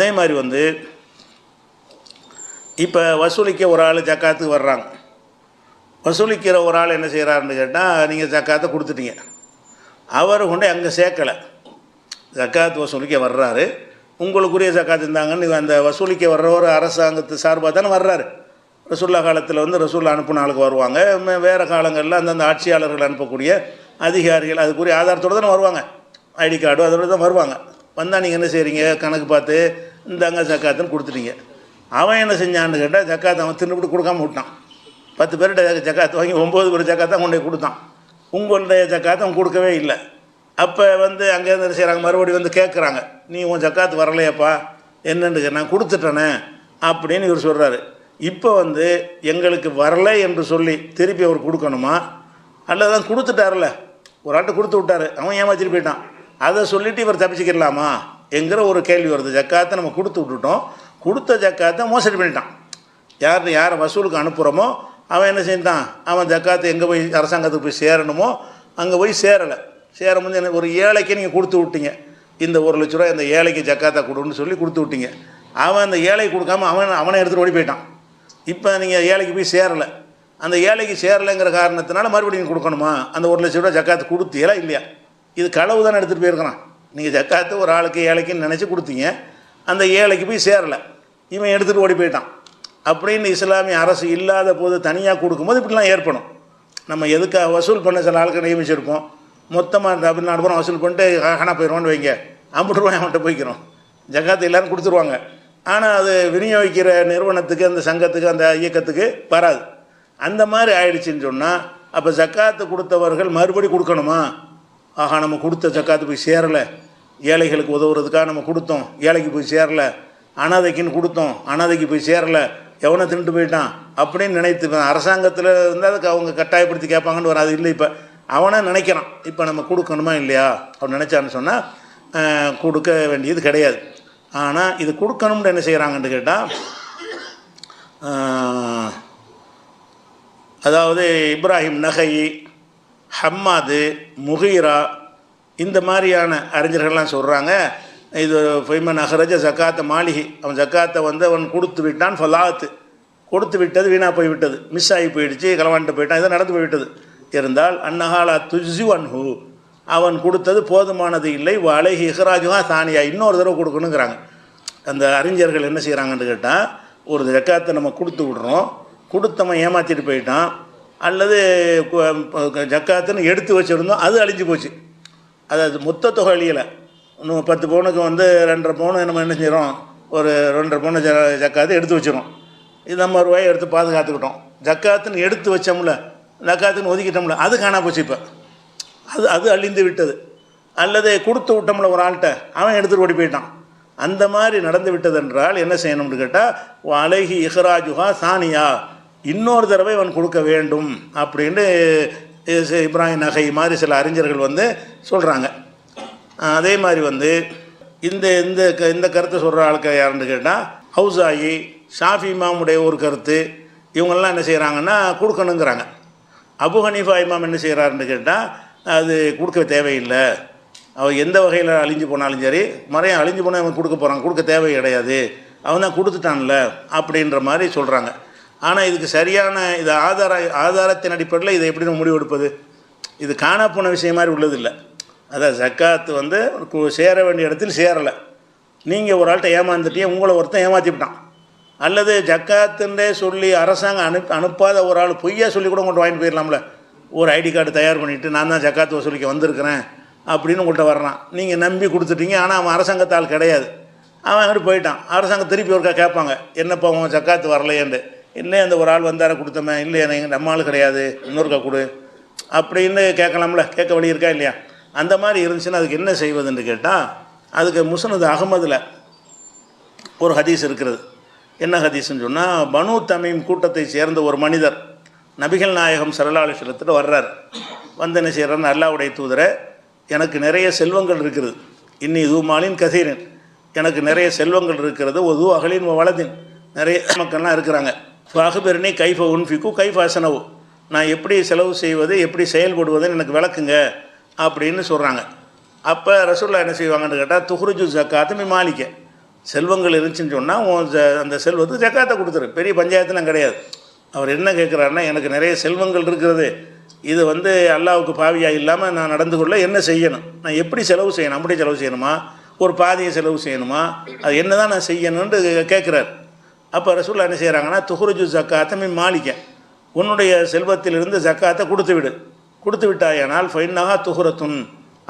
அதே மாதிரி வந்து இப்போ வசூலிக்க ஒரு ஆள் ஜக்காத்துக்கு வர்றாங்க. வசூலிக்கிற ஒரு ஆள் என்ன செய்கிறாருன்னு கேட்டால் நீங்கள் ஜக்காத்தை கொடுத்துட்டீங்க. அவர் கொண்டு அங்கே சேர்க்கலை. ஜக்காத் வசூலிக்க வர்றாரு. உங்களுக்குரிய ஜக்காத் இருந்தாங்கன்னு அந்த வசூலிக்க வர்றவர் அரசாங்கத்து சார்பாக தானே வர்றாரு. ரசுல்லா காலத்தில் வந்து ரசூல்லா அனுப்புன ஆளுக்கு வருவாங்க. வேறு காலங்களில் அந்தந்த ஆட்சியாளர்கள் அனுப்பக்கூடிய அதிகாரிகள் அதுக்குரிய ஆதாரத்தோடு தானே வருவாங்க. ஐடி கார்டு அதோடு தான் வருவாங்க. வந்தால் நீங்கள் என்ன செய்கிறீங்க கணக்கு பார்த்து இந்தாங்க ஜக்காத்துன்னு கொடுத்துட்டீங்க. அவன் என்ன செஞ்சான்னு கேட்டால் ஜக்காத் அவன் தின்னுபிட்டு கொடுக்காம விட்டான். பத்து பேர்கிட்ட ஜக்காத்து வாங்கி ஒம்பது பேர் ஜக்காத்தை கொண்டு போய் கொடுத்தான். உங்களுடைய ஜக்காத்தை அவன் கொடுக்கவே இல்லை. அப்போ வந்து அங்கேருந்து செய்கிறாங்க மறுபடியும் வந்து கேட்குறாங்க நீ உன் ஜக்காத்து வரலையப்பா. என்னன்னு நான் கொடுத்துட்டேனே அப்படின்னு இவர் சொல்கிறாரு இப்போ வந்து எங்களுக்கு வரலை என்று சொல்லி திருப்பி அவர் கொடுக்கணுமா? அல்லது தான் கொடுத்துட்டார்ல ஒரு ஆட்டை கொடுத்து விட்டாரு. அவன் ஏமாத்திட்டு போயிட்டான். அதை சொல்லிவிட்டு இவர் தப்பிச்சுக்கிடலாமா? என்கிற ஒரு கேள்வி வருது. ஜக்காத்தை நம்ம கொடுத்து விட்டுட்டோம். கொடுத்த ஜக்காத்தை மோசடி பண்ணிட்டான். யார் யாரை வசூலுக்கு அனுப்புகிறோமோ அவன் என்ன செஞ்சான் அவன் ஜக்காத்து எங்கே போய் அரசாங்கத்துக்கு போய் சேரணுமோ அங்கே போய் சேரலை. சேரும்போது எனக்கு ஒரு ஏழைக்கு நீங்கள் கொடுத்து விட்டீங்க. இந்த ஒரு லட்ச ரூபா இந்த ஏழைக்கு ஜக்காத்தா கொடுன்னு சொல்லி கொடுத்து விட்டீங்க. அவன் அந்த ஏழை கொடுக்காம அவன் அவனை எடுத்துகிட்டு ஓடி போயிட்டான். இப்போ நீங்கள் ஏழைக்கு போய் சேரலை. அந்த ஏழைக்கு சேரலைங்கிற காரணத்தினால மறுபடியும் கொடுக்கணுமா? அந்த ஒரு லட்ச ரூபா ஜக்காத்து கொடுத்தீங்களா? இல்லையா? இது களவு தானே எடுத்துகிட்டு போயிருக்கிறான். நீங்கள் ஜக்காத்து ஒரு ஆளுக்கு ஏழைக்குன்னு நினச்சி கொடுத்தீங்க அந்த ஏழைக்கு போய் சேரலை. இவன் எடுத்துகிட்டு ஓடி போயிட்டான். அப்படின்னு இஸ்லாமிய அரசு இல்லாத போது தனியாக கொடுக்கும்போது இப்படிலாம் ஏற்படும். நம்ம எதுக்காக வசூல் பண்ண சில ஆளுக்கு நியமிச்சிருப்போம் மொத்தமாக தமிழ்நாடு பூரா வசூல் பண்ணிட்டு காணா போயிடுவோன்னு வைங்க. ஐம்பது ரூபாய் அவன்கிட்ட போய்க்கிறோம். ஜக்காத்து எல்லாரும் கொடுத்துருவாங்க. ஆனால் அது விநியோகிக்கிற நிறுவனத்துக்கு அந்த சங்கத்துக்கு அந்த இயக்கத்துக்கு வராது. அந்த மாதிரி ஆயிடுச்சுன்னு சொன்னால் அப்போ ஜக்காத்து கொடுத்தவர்கள் மறுபடி கொடுக்கணுமா? ஆஹா நம்ம கொடுத்த ஜக்காத்து போய் சேரலை. ஏழைகளுக்கு உதவுறதுக்காக நம்ம கொடுத்தோம். ஏழைக்கு போய் சேரலை. அனாதைக்குன்னு கொடுத்தோம். அனாதைக்கு போய் சேரலை. எவனை தின்ட்டு போயிட்டான்? அப்படின்னு நினைத்து அரசாங்கத்தில் இருந்தால் அதுக்கு அவங்க கட்டாயப்படுத்தி கேட்பாங்கன்னு வராது. இல்லை இப்போ அவனே நினைக்கிறான். இப்போ நம்ம கொடுக்கணுமா இல்லையா? அவன் நினச்சான்னு சொன்னால் கொடுக்க வேண்டியது கிடையாது. ஆனால் இது கொடுக்கணும்னு என்ன செய்கிறாங்கன்னு கேட்டால் அதாவது இப்ராஹிம் நகை ஹம்மாது முகீரா இந்த மாதிரியான அறிஞர்கள்லாம் சொல்கிறாங்க இது ஃபைமன் அஹரஜ ஜக்காத்த மாளிகை அவன் ஜக்காத்தை வந்து அவன் கொடுத்து விட்டான் ஃபலாத்து. கொடுத்து விட்டது வீணாக போய் விட்டது மிஸ் ஆகி போயிடுச்சு களவாண்டு போயிட்டான் இதை நடந்து போய்விட்டது. இருந்தால் அன்னஹாலா துஜி அன்ஹு அவன் கொடுத்தது போதுமானது இல்லை. வலகி இஹராஜுகா தானியா இன்னொரு தடவை கொடுக்கணுங்கிறாங்க. அந்த அறிஞர்கள் என்ன செய்கிறாங்கன்னு கேட்டால் ஒரு ஜக்காத்தை நம்ம கொடுத்து விடுறோம். கொடுத்தவன் ஏமாற்றிட்டு போயிட்டான். அல்லது ஜக்காத்துன்னு எடுத்து வச்சுருந்தோம் அது அழிஞ்சு போச்சு. அதாவது மொத்த தொகை அழியலை. இன்னும் பத்து பவுனுக்கு வந்து ரெண்டரை பவுனு நம்ம என்ன செய்கிறோம் ஒரு ரெண்டரை பவுனு ஜ ஜக்காத்து எடுத்து வச்சிடும் இது நம்ம ரூபாயை எடுத்து பாதுகாத்துக்கிட்டோம். ஜக்காத்துன்னு எடுத்து வச்சோம்ல ஜக்காத்துன்னு ஒதுக்கிட்டோம்ல அது காணா போச்சு இப்போ. அது அது அழிந்து விட்டது. அல்லது கொடுத்து விட்டோம்ல ஒரு ஆள்கிட்ட அவன் எடுத்துகிட்டு ஓடி போயிட்டான். அந்த மாதிரி நடந்து விட்டது என்றால் என்ன செய்யணும்னு கேட்டால் அழகி இஹராஜுஹா சானியா இன்னொரு தடவை இவன் கொடுக்க வேண்டும் அப்படின்னு இப்ராஹிம் நகை மாதிரி சில அறிஞர்கள் வந்து சொல்கிறாங்க அதே மாதிரி வந்து இந்த இந்த க- இந்த கருத்தை சொல்கிற ஆளுக்கு யாருன்னு கேட்டால் ஹவுசாயி ஷாஃபி இமாமுடைய ஒரு கருத்து. இவங்கெல்லாம் என்ன செய்கிறாங்கன்னா கொடுக்கணுங்கிறாங்க. அபு ஹனீஃபா இமாம் என்ன செய்கிறாருன்னு கேட்டால் அது கொடுக்க தேவையில்லை. அவன் எந்த வகையில் அழிஞ்சு போனாலும் சரி மறையம் அழிஞ்சு போனால் அவன் கொடுக்க போகிறான் கொடுக்க தேவை கிடையாது. அவன் தான் கொடுத்துட்டான்ல அப்படின்ற மாதிரி சொல்கிறாங்க ஆனால் இதுக்கு சரியான இது ஆதார ஆதாரத்தின் அடிப்படையில் இதை எப்படி நம்ம முடிவெடுப்பது இது காணா போன விஷயம் மாதிரி உள்ளதில்லை. அதான் ஜக்காத்து வந்து சேர வேண்டிய இடத்தில் சேரலை. நீங்கள் ஒரு ஆள்கிட்ட ஏமாந்துட்டீங்க உங்களை ஒருத்தன் ஏமாற்றிவிட்டான் அல்லது ஜக்காத்துன்றே சொல்லி அரசாங்கம் அனுப் அனுப்பாத ஒரு ஆள் பொய்யா சொல்லி கூட உங்கள்கிட்ட வாங்கிட்டு போயிடலாம்ல. ஒரு ஐடி கார்டு தயார் பண்ணிவிட்டு நான் தான் ஜக்காத்து வசூலிக்க வந்திருக்கிறேன் அப்படின்னு உங்கள்கிட்ட வர்றான். நீங்கள் நம்பி கொடுத்துட்டீங்க ஆனால் அவன் அரசாங்கத்தால் கிடையாது. அவன் அங்கிட்டு போயிட்டான். அரசாங்கம் திருப்பி ஒருக்கா கேட்பாங்க என்னப்பா உன் ஜக்காத்து வரலையேண்டு இல்லை அந்த ஒரு ஆள் வந்தார கொடுத்தமே. இல்லை எனக்கு நம்ம ஆள் கிடையாது இன்னொருக்கா கொடு. அப்படின்னு கேட்கலாம்ல கேட்க வழி இருக்கா இல்லையா? அந்த மாதிரி இருந்துச்சுன்னா அதுக்கு என்ன செய்வதுன்னு கேட்டால் அதுக்கு முசனது அகமதில் ஒரு ஹதீஸ் இருக்கிறது. என்ன ஹதீஸ்னு சொன்னால் பனு தமீம் கூட்டத்தை சேர்ந்த ஒரு மனிதர் நபிகள் நாயகம் சரலாலேஸ்வரத்தில் வர்றார். வந்து என்ன செய்கிறார் அல்லாவுடைய தூதரை எனக்கு நிறைய செல்வங்கள் இருக்கிறது இன்னி மாலின் கசீரன். எனக்கு நிறைய செல்வங்கள் இருக்கிறது ஒது அகலின் வளதின் நிறைய மக்கள்லாம் இருக்கிறாங்க. ஃபாகுபெருனி கைஃப உன்ஃபிக்கு கைஃபாசனவு நான் எப்படி செலவு செய்வது எப்படி செயல்படுவதுன்னு எனக்கு விளக்குங்க அப்படின்னு சொல்கிறாங்க அப்போ ரசூல்லா என்ன செய்வாங்கன்னு கேட்டால் துஹ்ருஜு ஜக்காத்து மாளிக்க செல்வங்கள் இருந்துச்சுன்னு சொன்னால் உன் அந்த செல்வத்துக்கு ஜக்காத்தை கொடுத்துரு. பெரிய பஞ்சாயத்துலாம் கிடையாது. அவர் என்ன கேட்குறாருன்னா எனக்கு நிறைய செல்வங்கள் இருக்கிறது. இது வந்து அல்லாவுக்கு பாவியாக இல்லாமல் நான் நடந்து கொள்ள என்ன செய்யணும்? நான் எப்படி செலவு செய்யணும்? அப்படி செலவு செய்யணுமா? ஒரு பாதியை செலவு செய்யணுமா? அது என்ன தான் நான் செய்யணுன்ட்டு கேட்குறாரு அப்போ ரசூல்லா என்ன செய்கிறாங்கன்னா துஹுருஜு ஜக்காத்தை மீன் மாளிக்க உன்னுடைய செல்வத்திலிருந்து ஜக்காத்தை கொடுத்து விடு. கொடுத்து விட்டாயானால் ஃபைனாக துஹுரத்துன்.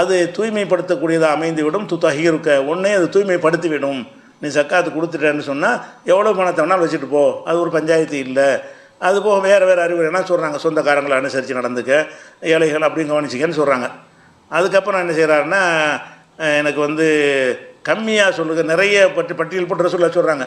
அது தூய்மைப்படுத்தக்கூடியதாக அமைந்துவிடும். து தஹீருக்க உடனே அது தூய்மைப்படுத்தி விடும் நீ சக்காத்து கொடுத்துட்டேன்னு சொன்னால் எவ்வளோ பணத்தை வேணாலும் வச்சுட்டு போ. அது ஒரு பஞ்சாயத்து இல்லை. அது போக வேறு வேறு அறிவுரை என்ன சொல்கிறாங்க சொந்தக்காரங்களை அனுசரித்து நடந்துக்க. ஏழைகள் அப்படின்னு கவனிச்சிக்கன்னு சொல்கிறாங்க அதுக்கப்புறம் என்ன செய்கிறாருன்னா எனக்கு வந்து கம்மியாக சொல்லுங்க. நிறைய பட்டி பட்டியல் போட்டு ரசூல்லா சொல்கிறாங்க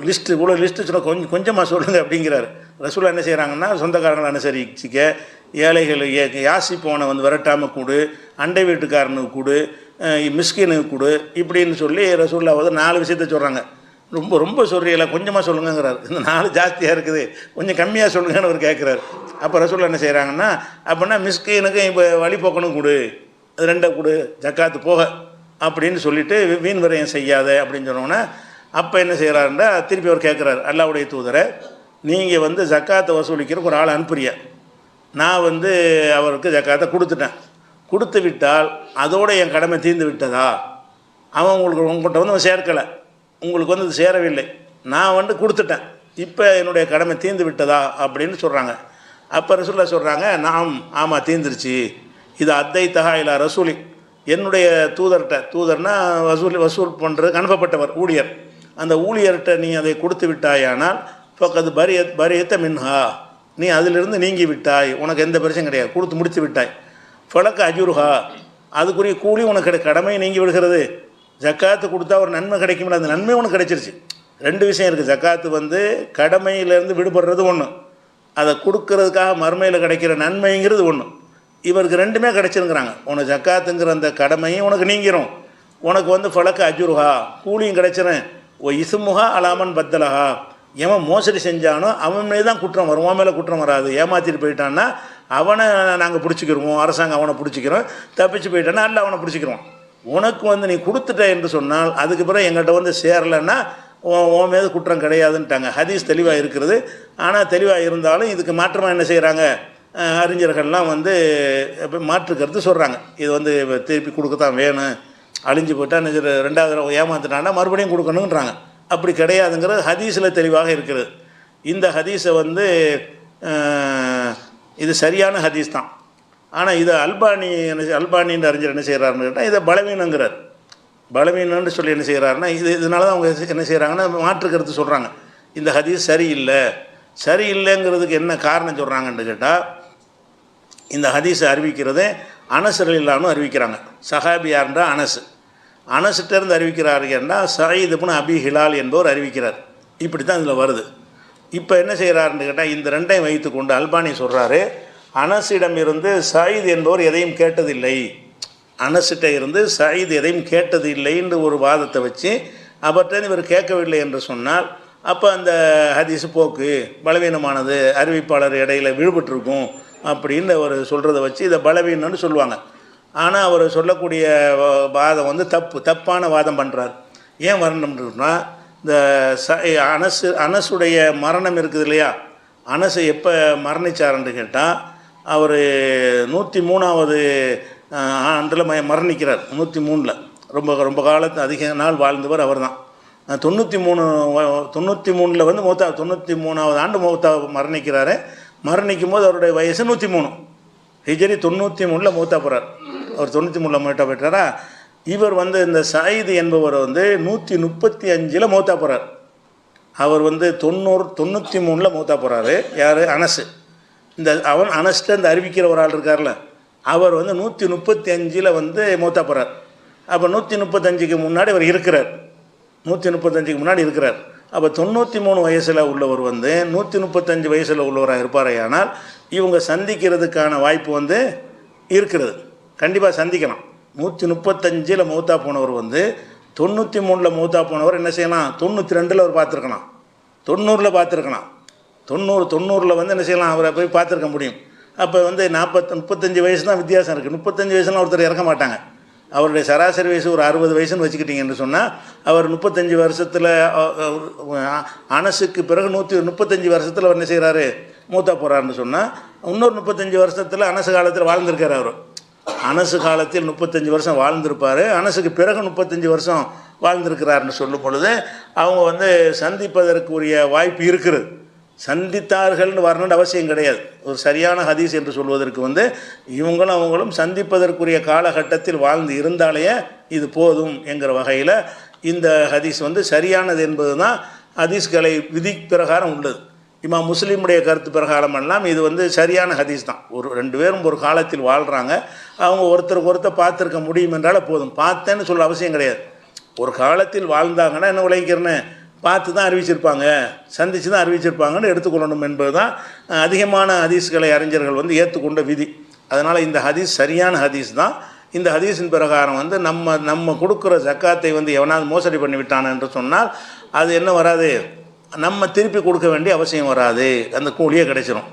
லிஸ்ட்டு இவ்வளோ லிஸ்ட்டு சொல்ல கொஞ்சம் கொஞ்சமாக சொல்லுங்க அப்படிங்கிறாரு. ரசூலா என்ன செய்கிறாங்கன்னா சொந்தக்காரங்களை அனுசரிச்சிக்க ஏழைகள் ஏ- யாசிப்பவனை வந்து விரட்டாமல் கூடு அண்டை வீட்டுக்காரனுக்கு கூடு மிஸ்கினுக்கு கொடு இப்படின்னு சொல்லி ரசூல்லா வந்து நாலு விஷயத்த சொல்கிறாங்க ரொம்ப ரொம்ப சொல்கிறீங்கள கொஞ்சமாக சொல்லுங்கிறார் இந்த நாலு ஜாஸ்தியாக இருக்குது. கொஞ்சம் கம்மியாக சொல்லுங்கன்னு அவர் கேட்குறாரு அப்போ ரசூல்லா என்ன செய்கிறாங்கன்னா அப்படின்னா மிஸ்கினுக்கும் இப்போ வழிபோக்கணும் கொடு. அது ரெண்டை கொடு ஜக்காத்து போக. அப்படின்னு சொல்லிட்டு வீண் விரயம் செய்யாத அப்படின்னு சொன்னோன்னே அப்போ என்ன செய்கிறாருன்னா திருப்பி அவர் கேட்குறாரு அல்லாவுடைய தூதரை நீங்கள் வந்து ஜக்காத்தை வசூலிக்கிறதுக்கு ஒரு ஆள் அனுப்புறிய நான் வந்து அவருக்கு ஜக்காத்தை கொடுத்துட்டேன். கொடுத்து விட்டால் அதோடு என் கடமை தீர்ந்து விட்டதா? அவன் உங்களுக்கு உங்கள்கிட்ட வந்து அவன் சேர்க்கலை. உங்களுக்கு வந்து அது சேரவில்லை. நான் வந்து கொடுத்துட்டேன். இப்போ என்னுடைய கடமை தீர்ந்து விட்டதா? அப்படின்னு சொல்கிறாங்க அப்போ ரசூல்லா சொல்கிறாங்க நாம் ஆமாம் தீர்ந்துருச்சு. இது அத்தை தகா இல்லா ரசூலி. என்னுடைய தூதர்கிட்ட தூதர்னா வசூல் வசூல் பண்ணுறதுக்கு அனுப்பப்பட்டவர் ஊழியர். அந்த ஊழியர்கிட்ட நீ அதை கொடுத்து விட்டாயானால் பக்கத்து பரிய பரியத்த மின்ஹா. நீ அதிலிருந்து நீங்கி விட்டாய். உனக்கு எந்த பிரச்சனையும் கிடையாது. கொடுத்து முடித்து விட்டாய். ஃபலக்க அஜுருஹா. அதுக்குரிய கூலி உனக்கு கிடை கடமை நீங்கி விடுகிறது. ஜக்காத்து கொடுத்தா ஒரு நன்மை கிடைக்கும்ல. அந்த நன்மை உனக்கு கிடைச்சிருச்சு. ரெண்டு விஷயம் இருக்குது ஜக்காத்து வந்து கடமையிலேருந்து விடுபடுறது ஒன்று அதை கொடுக்கறதுக்காக மறுமையில் கிடைக்கிற நன்மைங்கிறது ஒன்று இவருக்கு ரெண்டுமே கிடைச்சிருங்கிறாங்க உனக்கு ஜக்காத்துங்கிற அந்த கடமையும் உனக்கு நீங்கிரும். உனக்கு வந்து ஃபலக்க அஜுருஹா. கூலியும் கிடைச்சிரும். ஓ இசுமுகா அலாமன் பத்தலஹா. எவன் மோசடி செஞ்சானோ அவன் மேலே தான் குற்றம் வரும் உன் மேலே குற்றம் வராது. ஏமாற்றிட்டு போயிட்டான்னா அவனை நாங்கள் பிடிச்சிக்கிருவோம் அரசாங்கம் அவனை பிடிச்சிக்கிறோம் தப்பிச்சு போயிட்டான்னா அல்ல அவனை பிடிச்சிக்கிறோம் உனக்கு வந்து நீ கொடுத்துட்ட என்று சொன்னால் அதுக்கு பிறகு எங்கள்கிட்ட வந்து சேரலைன்னா உன் உன் மீது குற்றம் கிடையாதுன்ட்டாங்க. ஹதீஸ் தெளிவாக இருக்கிறது. ஆனால் தெளிவாக இருந்தாலும் இதுக்கு மாற்றமாக என்ன செய்கிறாங்க அறிஞர்கள்லாம் வந்து மாற்றுக்கிறது சொல்கிறாங்க இது வந்து திருப்பி கொடுக்கத்தான் வேணும். அழிஞ்சு போட்டால் நிஜர் ரெண்டாவது தடவை ஏமாத்துட்டான்னா மறுபடியும் கொடுக்கணுன்றாங்க அப்படி கிடையாதுங்கிறது ஹதீஸில் தெளிவாக இருக்கிறது. இந்த ஹதீஸை வந்து இது சரியான ஹதீஸ் தான். ஆனால் இதை அல்பானி என்ன அல்பானின்னு அறிஞர் என்ன செய்கிறாருன்னு கேட்டால் இதை பலவீனங்கிறார். பலவீனம்னு சொல்லி என்ன செய்கிறாருன்னா இது இதனால தான் அவங்க என்ன செய்கிறாங்கன்னா மாற்று கருத்து சொல்கிறாங்க இந்த ஹதீஸ் சரியில்லை. சரியில்லைங்கிறதுக்கு என்ன காரணம் சொல்கிறாங்கன்னு கேட்டால் இந்த ஹதீஸை அறிவிக்கிறது அனசர் இல்லாமல் அறிவிக்கிறாங்க. சஹாபியார்ன்ற அனசு. அனசிட்டேருந்து அறிவிக்கிறாருன்னா சயீத் இப்னு அபி ஹிலால் என்பவர் அறிவிக்கிறார். இப்படி தான் இதில் வருது. இப்போ என்ன செய்கிறாருன்னு கேட்டால் இந்த ரெண்டையும் வைத்துக்கொண்டு அல்பானி சொல்கிறாரு அனசிடம் இருந்து சயீத் என்பவர் எதையும் கேட்டதில்லை. அனசிட்ட இருந்து சயீத் எதையும் கேட்டது இல்லைன்னு ஒரு வாதத்தை வச்சு அவர்கிட்ட இவர் கேட்கவில்லை என்று சொன்னால் அப்போ அந்த ஹதீஸ் போக்கு பலவீனமானது அறிவிப்பாளர் இடையில விழுபட்டிருக்கும் அப்படின்னு அவர் சொல்கிறத வச்சு இதை பலவீனம்னு சொல்லுவாங்க. ஆனால் அவர் சொல்லக்கூடிய வாதம் வந்து தப்பு தப்பான வாதம் பண்ணுறார் ஏன் வரணும்னா இந்த ச அனசு அனசுடைய மரணம் இருக்குது இல்லையா? அனசு எப்போ மரணிச்சாருன்னு கேட்டால் அவர் நூற்றி மூணாவது ஆண்டில் ம மரணிக்கிறார் நூற்றி மூணில். ரொம்ப ரொம்ப காலத்து அதிக நாள் வாழ்ந்தவர் அவர் தான் தொண்ணூற்றி மூணு தொண்ணூற்றி மூணில் வந்து மூத்தா தொண்ணூற்றி மூணாவது ஆண்டு மூத்தா மரணிக்கிறாரு. மரணிக்கும் போது அவருடைய வயசு நூற்றி மூணு. ஹிஜரி தொண்ணூற்றி மூணில் மூத்தா போகிறார் அவர் தொண்ணூற்றி மூணில் மூத்தா போயிட்டாரா இவர் வந்து இந்த சாயிது என்பவர் வந்து நூற்றி முப்பத்தி அஞ்சில் மூத்தா போகிறார் அவர் வந்து தொண்ணூறு தொண்ணூற்றி மூணில் மூத்தா போகிறாரு யார்? அனசு. இந்த அவன் அனஸ்ட்டு இந்த அறிவிக்கிற ஒரு ஆள் இருக்கார்ல அவர் வந்து நூற்றி முப்பத்தி அஞ்சில் வந்து மூத்தா போகிறார் அப்போ நூற்றி முப்பத்தஞ்சுக்கு முன்னாடி அவர் இருக்கிறார். நூற்றி முப்பத்தஞ்சுக்கு முன்னாடி இருக்கிறார். அப்போ தொண்ணூற்றி மூணு வயசில் உள்ளவர் வந்து நூற்றி முப்பத்தஞ்சு வயசில் உள்ளவராக இருப்பாரையானால் இவங்க சந்திக்கிறதுக்கான வாய்ப்பு வந்து இருக்கிறது. கண்டிப்பாக சந்திக்கலாம். நூற்றி முப்பத்தஞ்சில் மூத்தா போனவர் வந்து தொண்ணூற்றி மூணில் மூத்தா போனவர் என்ன செய்யலாம்? தொண்ணூற்றி ரெண்டில் அவர் பார்த்துருக்கலாம். தொண்ணூறில் பார்த்துருக்கலாம். தொண்ணூறு தொண்ணூறில் வந்து என்ன செய்யலாம்? அவரை போய் பார்த்துருக்க முடியும். அப்போ வந்து நாற்பத்தி முப்பத்தஞ்சு வயசு தான் வித்தியாசம் இருக்குது முப்பத்தஞ்சு வயசுலாம் ஒருத்தர் இறக்க மாட்டாங்க. அவருடைய சராசரி வயசு ஒரு அறுபது வயசுன்னு வச்சுக்கிட்டீங்கன்னு சொன்னால் அவர் முப்பத்தஞ்சு வருஷத்தில் அனசுக்கு பிறகு நூற்றி முப்பத்தஞ்சு வருஷத்தில் அவர் என்ன செய்கிறாரு மூத்தா போகிறாருன்னு சொன்னால் இன்னொரு முப்பத்தஞ்சு வருஷத்தில் அனசு காலத்தில் வாழ்ந்திருக்கார் அவர். அனசு காலத்தில் முப்பத்தஞ்சு வருஷம் வாழ்ந்திருப்பார். அனசுக்கு பிறகு முப்பத்தஞ்சு வருஷம் வாழ்ந்திருக்கிறார்னு சொல்லும் பொழுது அவங்க வந்து சந்திப்பதற்குரிய வாய்ப்பு இருக்கிறது சந்தித்தார்கள்னு வரணும்னு அவசியம் கிடையாது. ஒரு சரியான ஹதீஸ் என்று சொல்வதற்கு வந்து இவங்களும் அவங்களும் சந்திப்பதற்குரிய காலகட்டத்தில் வாழ்ந்து இருந்தாலேயே இது போதும் என்கிற வகையில் இந்த ஹதீஸ் வந்து சரியானது என்பது தான் ஹதீஸ்களை விதி பிரகாரம் உள்ளது. இம்மா முஸ்லீமுடைய கருத்து பிரகாரம் எல்லாம் இது வந்து சரியான ஹதீஸ் தான். ஒரு ரெண்டு பேரும் ஒரு காலத்தில் வாழ்கிறாங்க அவங்க ஒருத்தருக்கு ஒருத்தர் பார்த்துருக்க முடியும் என்றால் போதும். பார்த்தேன்னு சொல்ல அவசியம் கிடையாது. ஒரு காலத்தில் வாழ்ந்தாங்கன்னா என்ன உழைக்கிறேன்னு பார்த்து தான் அறிவிச்சிருப்பாங்க. சந்தித்து தான் அறிவிச்சிருப்பாங்கன்னு எடுத்துக்கொள்ளணும் என்பது தான் அதிகமான ஹதீஸ்களை அறிஞர்கள் வந்து ஏற்றுக்கொண்ட விதி. அதனால் இந்த ஹதீஸ் சரியான ஹதீஸ் தான் இந்த ஹதீஸின் பிரகாரம் வந்து நம்ம நம்ம கொடுக்குற ஜக்காத்தை வந்து எவனாவது மோசடி பண்ணிவிட்டான் என்று சொன்னால் அது என்ன வராது? நம்ம திருப்பி கொடுக்க வேண்டிய அவசியம் வராது. அந்த கூலியே கிடைச்சிரும்.